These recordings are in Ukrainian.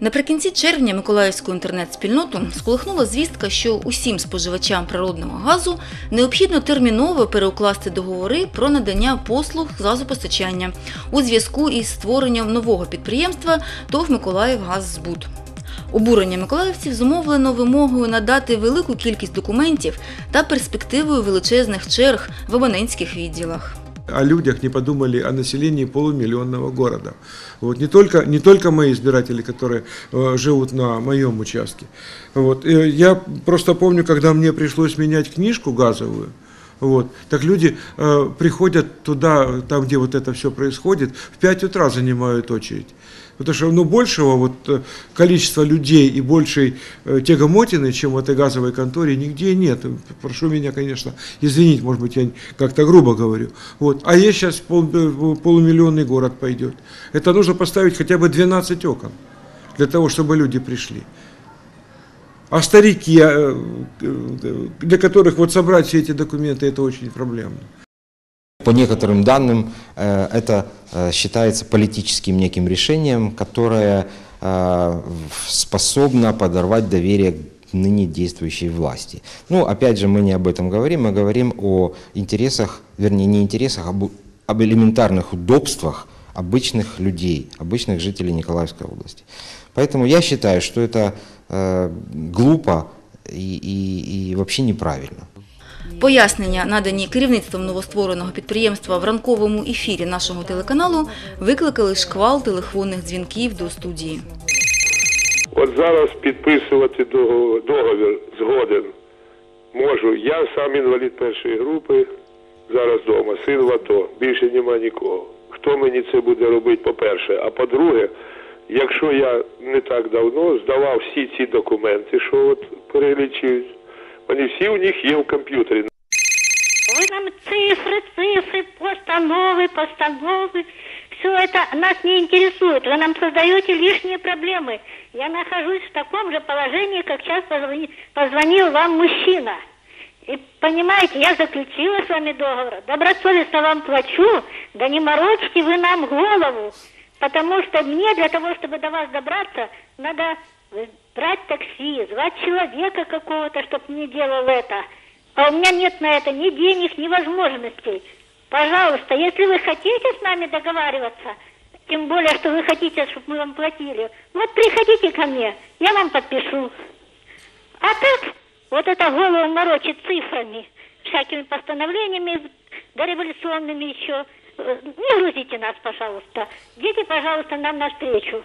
Наприкінці червня Миколаївську інтернет-спільноту сколихнула звістка, що усім споживачам природного газу необхідно терміново переукласти договори про надання послуг з газопостачання у зв'язку із створенням нового підприємства ТОВ «Миколаївгаззбут». Обурення миколаївців зумовлено вимогою надати велику кількість документів та перспективою величезних черг в абонентських відділах. О людях не подумали о населении полумиллионного города. Вот, не, только, не только мои избиратели, которые э, живут на моем участке. Вот, э, я просто помню, когда мне пришлось менять книжку газовую, вот, так люди э, приходят туда, там, где вот это все происходит, в 5 утра занимают очередь. Потому что ну, большего вот, э, количества людей и большей э, тягомотины, чем в этой газовой конторе, нигде нет. Прошу меня, конечно, извинить, может быть, я как-то грубо говорю. Вот. А есть сейчас пол, э, полумиллионный город пойдет. Это нужно поставить хотя бы 12 окон для того, чтобы люди пришли. А старики, для которых вот собрать все эти документы, это очень проблемно. По некоторым данным, э, это э, считается политическим неким решением, которое э, способно подорвать доверие ныне действующей власти. Ну, опять же, мы не об этом говорим, мы говорим о интересах, вернее, не интересах, а об элементарных удобствах обычных людей, обычных жителей Николаевской области. Поэтому я считаю, что это э, глупо и, и, и вообще неправильно. Пояснення, надані керівництвом новоствореного підприємства в ранковому ефірі нашого телеканалу, викликали шквал телефонних дзвінків до студії. От зараз підписувати договір згоден можу. Я сам інвалід першої групи, зараз вдома, син в АТО, більше нема нікого. Хто мені це буде робити, по-перше, а по-друге, якщо я не так давно здавав всі ці документи, що от перелічують, вони всі у них є в комп'ютері. Вы нам цифры, цифры, постановы, постановы. Все это нас не интересует. Вы нам создаете лишние проблемы. Я нахожусь в таком же положении, как сейчас позвони- позвонил вам мужчина. И понимаете, я заключила с вами договор. Добросовестно вам плачу, да не морочьте вы нам голову. Потому что мне для того, чтобы до вас добраться, надо э, брать такси, звать человека какого-то, чтобы мне делал это. А у меня нет на это ни денег, ни возможностей. Пожалуйста, если вы хотите с нами договариваться, тем более, что вы хотите, чтобы мы вам платили, вот приходите ко мне, я вам подпишу. А так, вот это голову морочит цифрами, всякими постановлениями дореволюционными еще. Э, Не грузите нас, пожалуйста. Идите, пожалуйста, нам навстречу.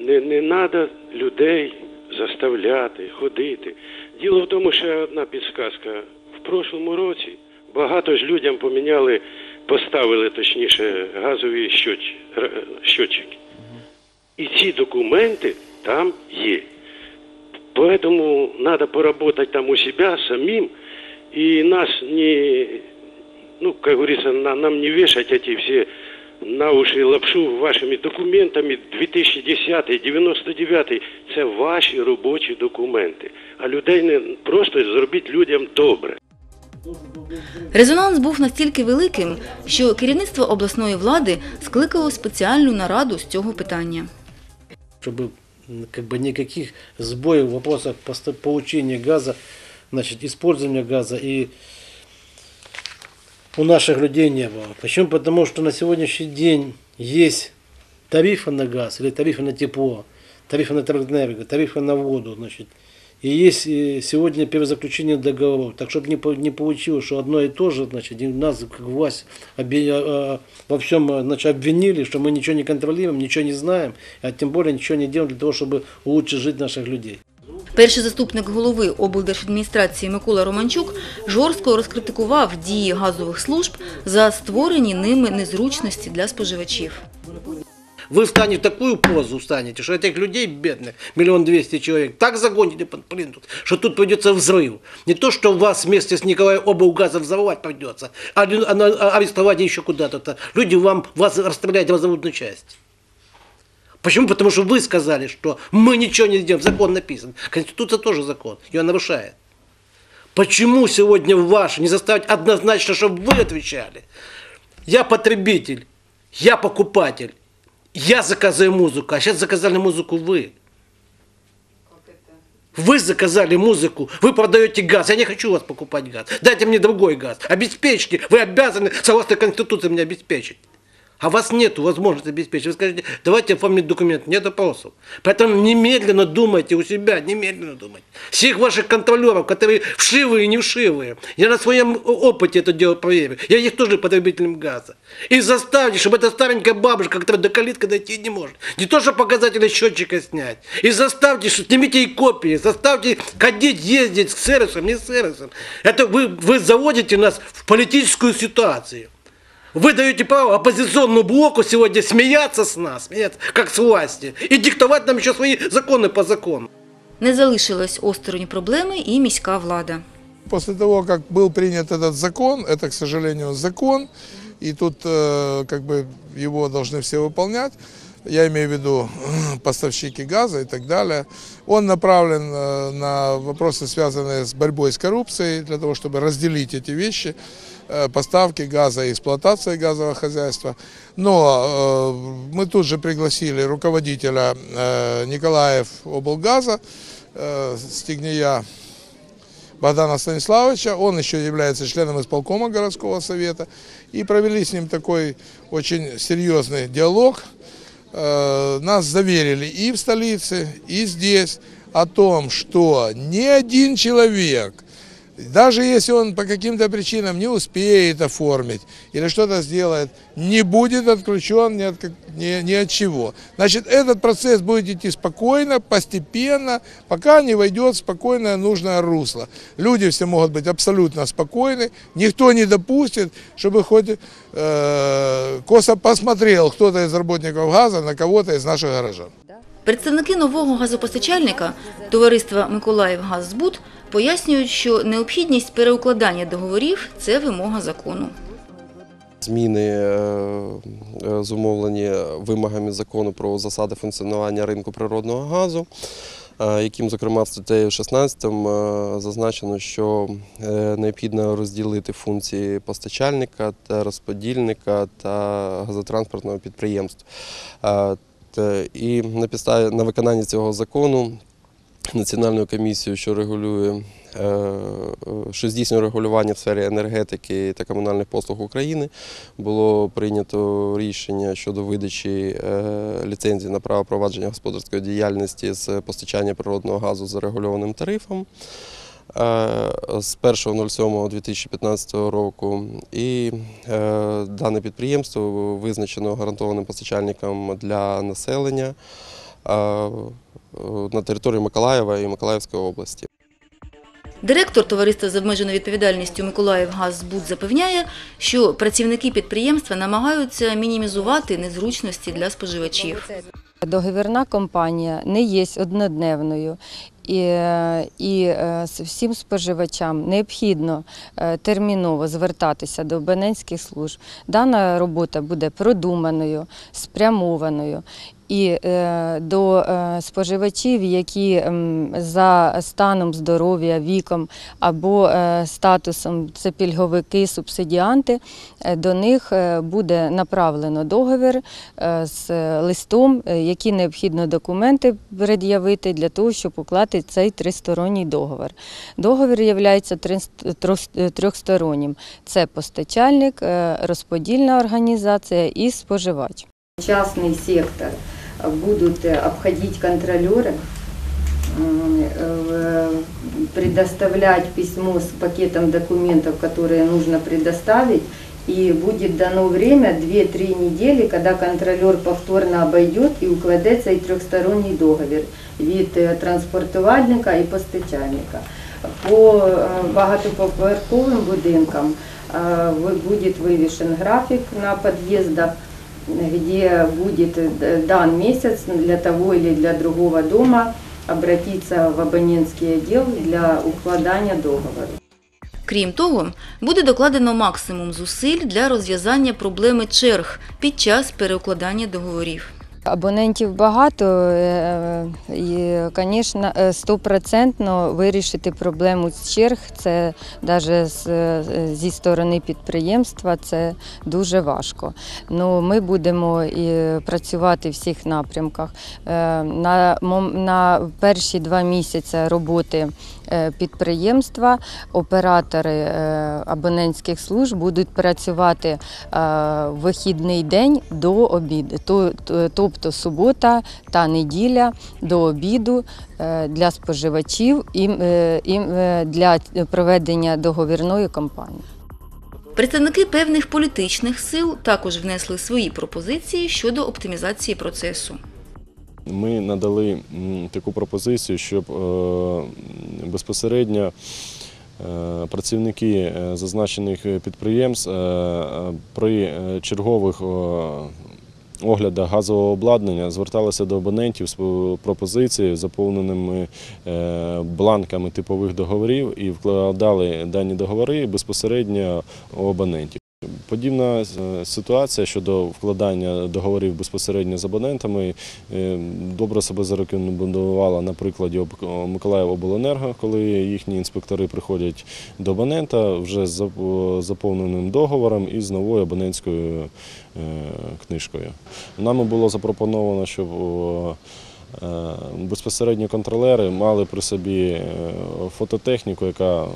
Не, не треба людей заставляти, ходити. Діло в тому, ще одна підсказка. В прошлому році багато ж людям поміняли, поставили точніше газові щоч, р- І ці документи там є. Поэтому надо поработать там у себя самим и нас не, ну, как говорится, на- нам не вешать эти все на уші лапшу вашими документами 2010 99 це ваші робочі документи. А людей не просто зробіть людям добре. Резонанс був настільки великим, що керівництво обласної влади скликало спеціальну нараду з цього питання. чтобы м, как бы никаких сбоев в вопросах получения газа, значит, использования газа и у наших людей не было. Почему? Потому что на сегодняшний день есть тарифы на газ или тарифы на тепло, тарифы на электроэнергию, тарифы на воду, значит, и есть э, сегодня перезаключение договоров. Так, чтобы не, не получилось, что одно и то же, значит, нас, как власть, обе- а, а, во всем а, значит, обвинили, что мы ничего не контролируем, ничего не знаем, а тем более ничего не делаем для того, чтобы улучшить жизнь наших людей. Перший заступник голови облдержадміністрації Микола Романчук жорстко розкритикував дії газових служб за створені ними незручності для споживачів. Вы встанете в такую позу, встанете, что этих людей бедных, миллион двести человек, так загоните под плин тут, что тут придется взрыв. Не то, что вас вместе с Николаем облгаза взорвать придется, а лю- а на- а арестовать еще куда-то. Люди вам, вас расстреляют, разорвут на части. Почему? Потому что вы сказали, что мы ничего не сделаем. Закон написан. Конституция тоже закон. Ее нарушает. Почему сегодня ваш не заставить однозначно, чтобы вы отвечали? Я потребитель, я покупатель. Я заказываю музыку, а сейчас заказали музыку вы. Вы заказали музыку, вы продаете газ. Я не хочу у вас покупать газ. Дайте мне другой газ. Обеспечьте. Вы обязаны, согласно Конституции, меня обеспечить. А вас нет возможности обеспечить. Вы скажете, давайте оформить документ. Нет вопросов. Поэтому немедленно думайте у себя, немедленно думайте. Всех ваших контролеров, которые вшивые и не вшивые. Я на своем опыте это дело проверю. Я их тоже потребителем газа. И заставьте, чтобы эта старенькая бабушка, которая до калитки дойти не может, не то, что показатели счетчика снять. И заставьте, что снимите ей копии, заставьте ходить, ездить с сервисом, не с сервисом. Это вы, вы заводите нас в политическую ситуацию. Вы даете право оппозиционному блоку сегодня смеяться с нас, смеяться, как с власти, и диктовать нам еще свои законы по закону. Не залишилась осторонь проблеми і міська влада. После того, как был принят этот закон, это, к сожалению, закон, и тут э, как бы его должны все выполнять, я имею в виду поставщики газа и так далее, он направлен э, на вопросы, связанные с борьбой с коррупцией, для того, чтобы разделить эти вещи, э, Поставки газа и эксплуатация газового хозяйства. Но э, мы тут же пригласили руководителя э, Николаев облгаза, э, Стигния Богдана Станиславовича, он еще является членом исполкома городского совета, и провели с ним такой очень серьезный диалог. Э, Нас заверили и в столице, и здесь о том, что ни один человек, даже если он по каким-то причинам не успеет оформить или что-то сделает, не будет отключен ни от, как- ни, ни от чего. Значит, этот процесс будет идти спокойно, постепенно, пока не войдет в спокойное нужное русло. Люди все могут быть абсолютно спокойны, никто не допустит, чтобы хоть э, косо посмотрел кто-то из работников газа на кого-то из наших горожан. Представники нового газопостачальника товариства Миколаївгаззбуд пояснюють, що необхідність переукладання договорів це вимога закону. Зміни е, е, зумовлені вимогами закону про засади функціонування ринку природного газу, е, яким, зокрема, статтею 16 е, зазначено, що необхідно розділити функції постачальника та розподільника та газотранспортного підприємства. І на підставі на виконання цього закону Національною комісією, що регулює, е, що здійснює регулювання в сфері енергетики та комунальних послуг України, було прийнято рішення щодо видачі е, ліцензії на право провадження господарської діяльності з постачання природного газу за регульованим тарифом. е, З 1.07.2015 року і дане підприємство визначено гарантованим постачальником для населення на території Миколаєва і Миколаївської області. Директор товариства з обмеженою відповідальністю «Миколаївгазбуд» запевняє, що працівники підприємства намагаються мінімізувати незручності для споживачів. Договірна компанія не є однодневною. І, і е, всім споживачам необхідно е, терміново звертатися до абонентських служб. Дана робота буде продуманою, спрямованою. І е, до споживачів, які за станом здоров'я, віком або статусом це пільговики, субсидіанти, до них буде направлено договір з листом, які необхідно документи пред'явити для того, щоб уклати цей тристоронній договір. Договір є трьохстороннім. Це постачальник, е, розподільна організація і споживач. Частний сектор будуть обходити контролери, предоставлять письмо с пакетом документов, которые нужно предоставить, и будет дано время 2-3 недели, когда контролер повторно обойдет і укладеться і трьохсторонній договір від е, транспортувальника і постачальника. По е, багатоповерховим будинкам е, ви- буде вивішен графік на під'їздах, где будет э, дан месяц для того или для другого дома обратиться в абонентский отдел для укладання договору. Крім того, буде докладено максимум зусиль для розв'язання проблеми черг під час переукладання договорів. Абонентів багато е, і, звісно, стопроцентно вирішити проблему з черг це навіть зі сторони підприємства це дуже важко. Ну, ми будемо і працювати в всіх напрямках. Е, На, на перші два місяці роботи е, підприємства оператори е, абонентських служб будуть працювати е, вихідний день до обіду, тобто субота та неділя до обіду е, для споживачів і, е, е, для проведення договірної кампанії. Представники певних політичних сил також внесли свої пропозиції щодо оптимізації процесу. Ми надали таку пропозицію, щоб безпосередньо працівники зазначених підприємств при чергових оглядах газового обладнання зверталися до абонентів з пропозицією, заповненими е, бланками типових договорів і вкладали дані договори безпосередньо у абонентів. Подібна е, ситуація щодо вкладання договорів безпосередньо з абонентами е, добре себе зарекомендувала на прикладі Миколаївобленерго, коли їхні інспектори приходять до абонента вже з заповненим договором і з новою абонентською е, книжкою. Нами було запропоновано, щоб е, безпосередньо контролери мали при собі е, фототехніку, яка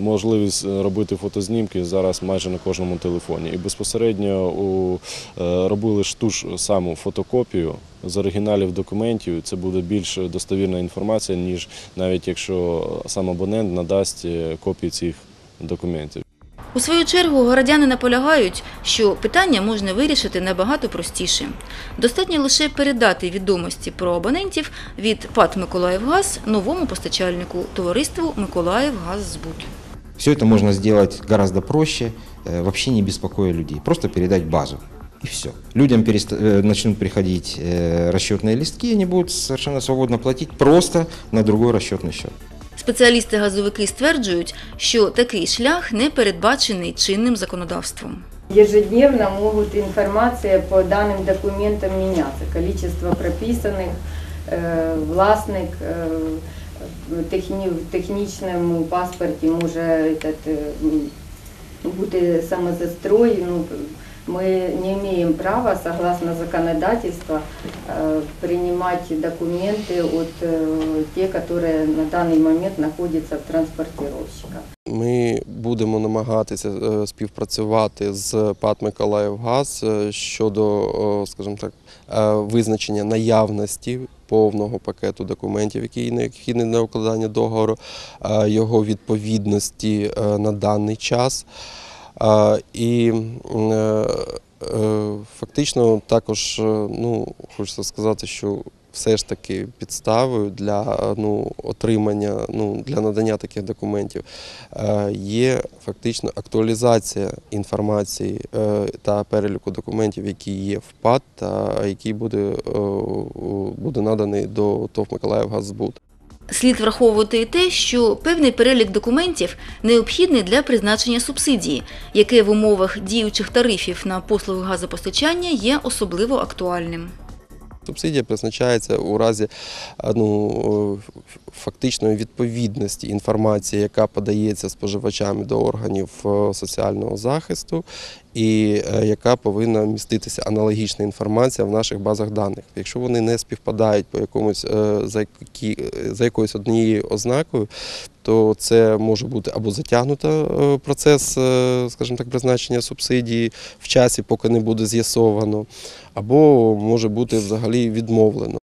можливість робити фотознімки зараз майже на кожному телефоні. І безпосередньо е, робили ж ту ж саму фотокопію з оригіналів документів. Це буде більш достовірна інформація, ніж навіть якщо сам абонент надасть е, копії цих документів. У свою чергу городяни наполягають, що питання можна вирішити набагато простіше. Достатньо лише передати відомості про абонентів від ПАТ «Миколаївгаз» новому постачальнику товариству «Миколаївгаззбут». Все это можно сделать гораздо проще, э, вообще не беспокоя людей. Просто передать базу. И все. Людям переста- э, начнут приходить э, расчетные листки, они будут совершенно свободно платить просто на другой расчетный счет. Спеціалісти-газовики стверджують, що такий шлях не передбачений чинним законодавством. Ежедневно могут информация по данным документам меняться. Количество прописанных, э, властник э, в техні, в технічному паспорті може этот, э, м, бути самозастрой. Ну, мы не имеем права, согласно законодательству, э, принимать документы от э, те, которые на данный момент находятся в транспортировщиках. Ми будемо намагатися е, співпрацювати з ПАТ Миколаївгаз е, щодо, е, скажімо так, е, визначення наявності повного пакету документів, який необхідний для укладання договору, е, його відповідності е, на даний час. І е, е, фактично також е, ну, хочеться сказати, що все ж таки підставою для ну, отримання, ну, для надання таких документів є фактично актуалізація інформації та переліку документів, які є в ПАД, та який буде, буде наданий до ТОВ Миколаївгаззбут. Слід враховувати і те, що певний перелік документів необхідний для призначення субсидії, яке в умовах діючих тарифів на послуги газопостачання є особливо актуальним. Субсидія призначається у разі ну, фактичної відповідності інформації, яка подається споживачами до органів е, соціального захисту, і е, яка повинна міститися аналогічна інформація в наших базах даних. Якщо вони не співпадають по якомусь е, за, які, за якоюсь однією ознакою, то це може бути або затягнуто е, процес, е, скажімо так, призначення субсидії в часі, поки не буде з'ясовано, або може бути взагалі відмовлено.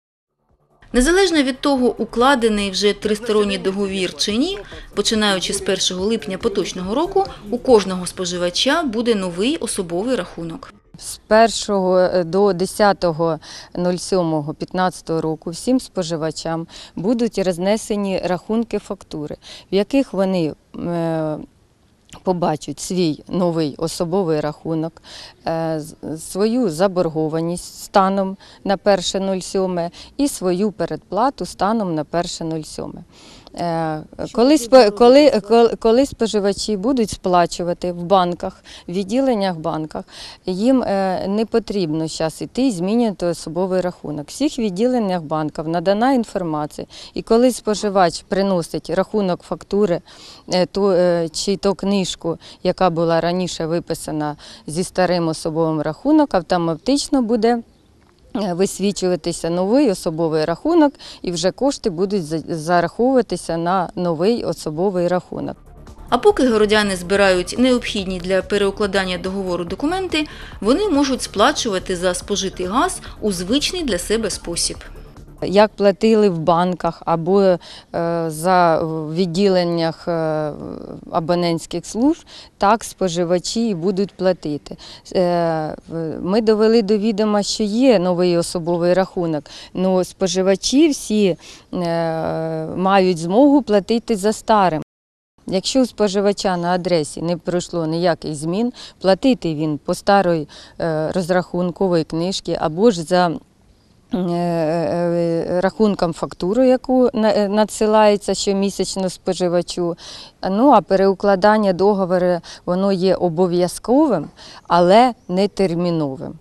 Незалежно від того, укладений вже тристоронній договір чи ні, починаючи з 1 липня поточного року, у кожного споживача буде новий особовий рахунок. З 1 до 10.07.15 року всім споживачам будуть рознесені рахунки фактури, в яких вони е, побачать свій новий особовий рахунок, е, свою заборгованість станом на 1.07 і свою передплату станом на 1.07. Е, Коли, коли, коли, коли споживачі будуть сплачувати в банках, в відділеннях банках, їм е, не потрібно зараз йти і змінювати особовий рахунок. В всіх відділеннях банків надана інформація. І коли споживач приносить рахунок фактури е, е, чи то книжку, яка була раніше виписана зі старим особовим рахунком, автоматично буде е, висвічуватися новий особовий рахунок, і вже кошти будуть за- зараховуватися на новий особовий рахунок. А поки городяни збирають необхідні для переукладання договору документи, вони можуть сплачувати за спожитий газ у звичний для себе спосіб. Як платили в банках або е, за відділеннях е, абонентських служб, так споживачі і будуть платити. Е, Ми довели до відома, що є новий особовий рахунок, але споживачі всі мають змогу платити за старим. Якщо у споживача на адресі не пройшло ніяких змін, платити він по старої розрахункової книжки або ж за рахунком фактуру, яку на- е, надсилається щомісячно споживачу. Ну а переукладання договору воно є обов'язковим, але не терміновим.